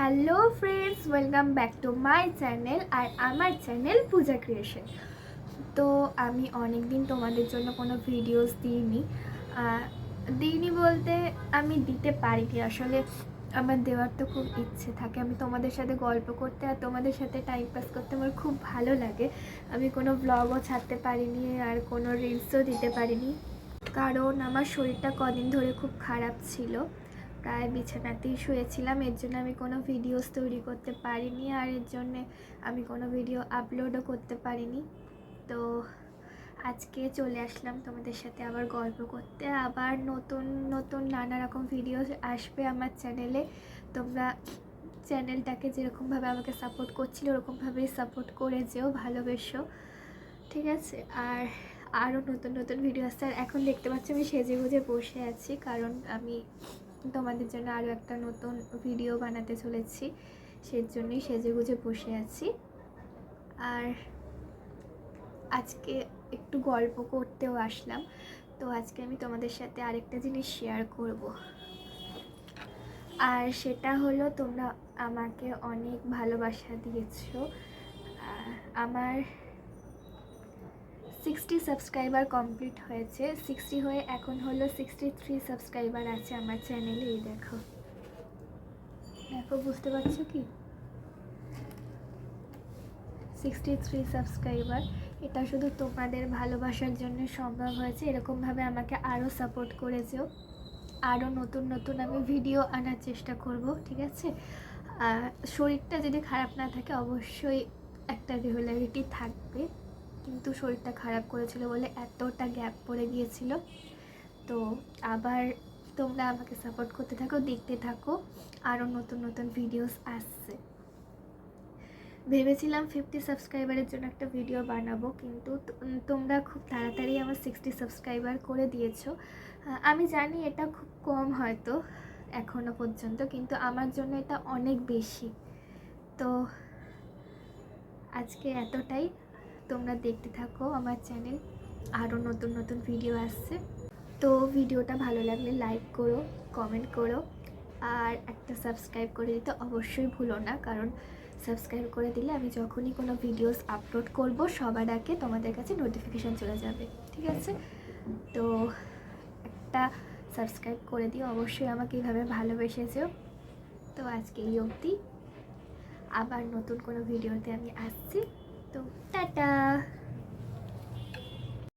Hello friends welcome back to my channel আর আমার channel পূজা creation তো আমি অনেক দিন তোমাদের জন্য কোনো ভিডিওস দিইনি। দিইনি বলতে আমি দিতে পারিনি। আসলে আমার দেওয়ার তো খুব ইচ্ছে থাকে। আমি তোমাদের সাথে গল্প করতে আর তোমাদের সাথে টাইম পাস করতে আমার খুব ভালো লাগে। আমি কোনো ব্লগও ছাড়তে পারিনি আর কোনো রিলসও দিতে পারিনি। কারণ আমার শরীরটা কদিন ধরে খুব খারাপ ছিল। প্রায় বিছানাতেই শুয়েছিলাম। এর জন্য আমি কোনো ভিডিওস তৈরি করতে পারিনি আর এর জন্যে আমি কোনো ভিডিও আপলোডও করতে পারিনি। তো আজকে চলে আসলাম তোমাদের সাথে আবার গল্প করতে। আবার নতুন নতুন নানা রকম ভিডিও আসবে আমার চ্যানেলে তোমরা চ্যানেলটাকে যেরকমভাবে আমাকে সাপোর্ট করছিল, ওরকমভাবেই সাপোর্ট করে যেও, ভালোবেসো। ঠিক আছে? আর আরও নতুন নতুন ভিডিও আসছে আর এখন দেখতে পাচ্ছি আমি সেজে গুজে বসে আছি, কারণ আমি তোমাদের জন্য আরও একটা নতুন ভিডিও বানাতে চলেছি। সেই জন্যই সেজে গুজে বসে আছি। আর আজকে একটু গল্প করতেও আসলাম। তো আজকে আমি তোমাদের সাথে আরেকটা জিনিস শেয়ার করব। আর সেটা হলো, তোমরা আমাকে অনেক ভালোবাসা দিয়েছ। আমার সিক্সটি সাবস্ক্রাইবার কমপ্লিট হয়েছে। সিক্সটি হয়ে এখন হলো সিক্সটি থ্রি সাবস্ক্রাইবার আছে আমার চ্যানেলে এই দেখো। দেখো, বুঝতে পারছ কি? সিক্সটি থ্রি সাবস্ক্রাইবার এটা শুধু তোমাদের ভালোবাসার জন্য সম্ভব হয়েছে। এরকমভাবে আমাকে আরও সাপোর্ট করেছেও আরও নতুন নতুন আমি ভিডিও আনার চেষ্টা করব, ঠিক আছে? শরীরটা যদি খারাপ না থাকে, অবশ্যই একটা রেগুলারিটি থাকবে। কিন্তু শরীরটা খারাপ করেছিল বলে এতটা গ্যাপ পড়ে গিয়েছিল। তো আবার তোমরা আমাকে সাপোর্ট করতে থাকো, দেখতে থাকো আরও নতুন নতুন ভিডিওস আসছে। ভেবেছিলাম ফিফটি সাবস্ক্রাইবারের জন্য একটা ভিডিও বানাবো, কিন্তু তোমরা খুব তাড়াতাড়ি আমার সিক্সটি সাবস্ক্রাইবার করে দিয়েছ। আমি জানি এটা খুব কম হয়তো এখনও পর্যন্ত, কিন্তু আমার জন্য এটা অনেক বেশি। তো আজকে এতটাই। তোমরা দেখতে থাকো আমার চ্যানেল। আরও নতুন নতুন ভিডিও আসছে। তো ভিডিওটা ভালো লাগলে লাইক করো কমেন্ট করো। আর একটা সাবস্ক্রাইব করে দিতে অবশ্যই ভুলো না, কারণ সাবস্ক্রাইব করে দিলে আমি যখনই কোনো ভিডিওস আপলোড করব, সবার আগে তোমাদের কাছে নোটিফিকেশান চলে যাবে। ঠিক আছে? তো একটা সাবস্ক্রাইব করে দিও, অবশ্যই আমাকে এইভাবে ভালোবেসেছেও তো আজকে এই অবধি। আবার নতুন কোনো ভিডিওতে আমি আসছি। তো টাটা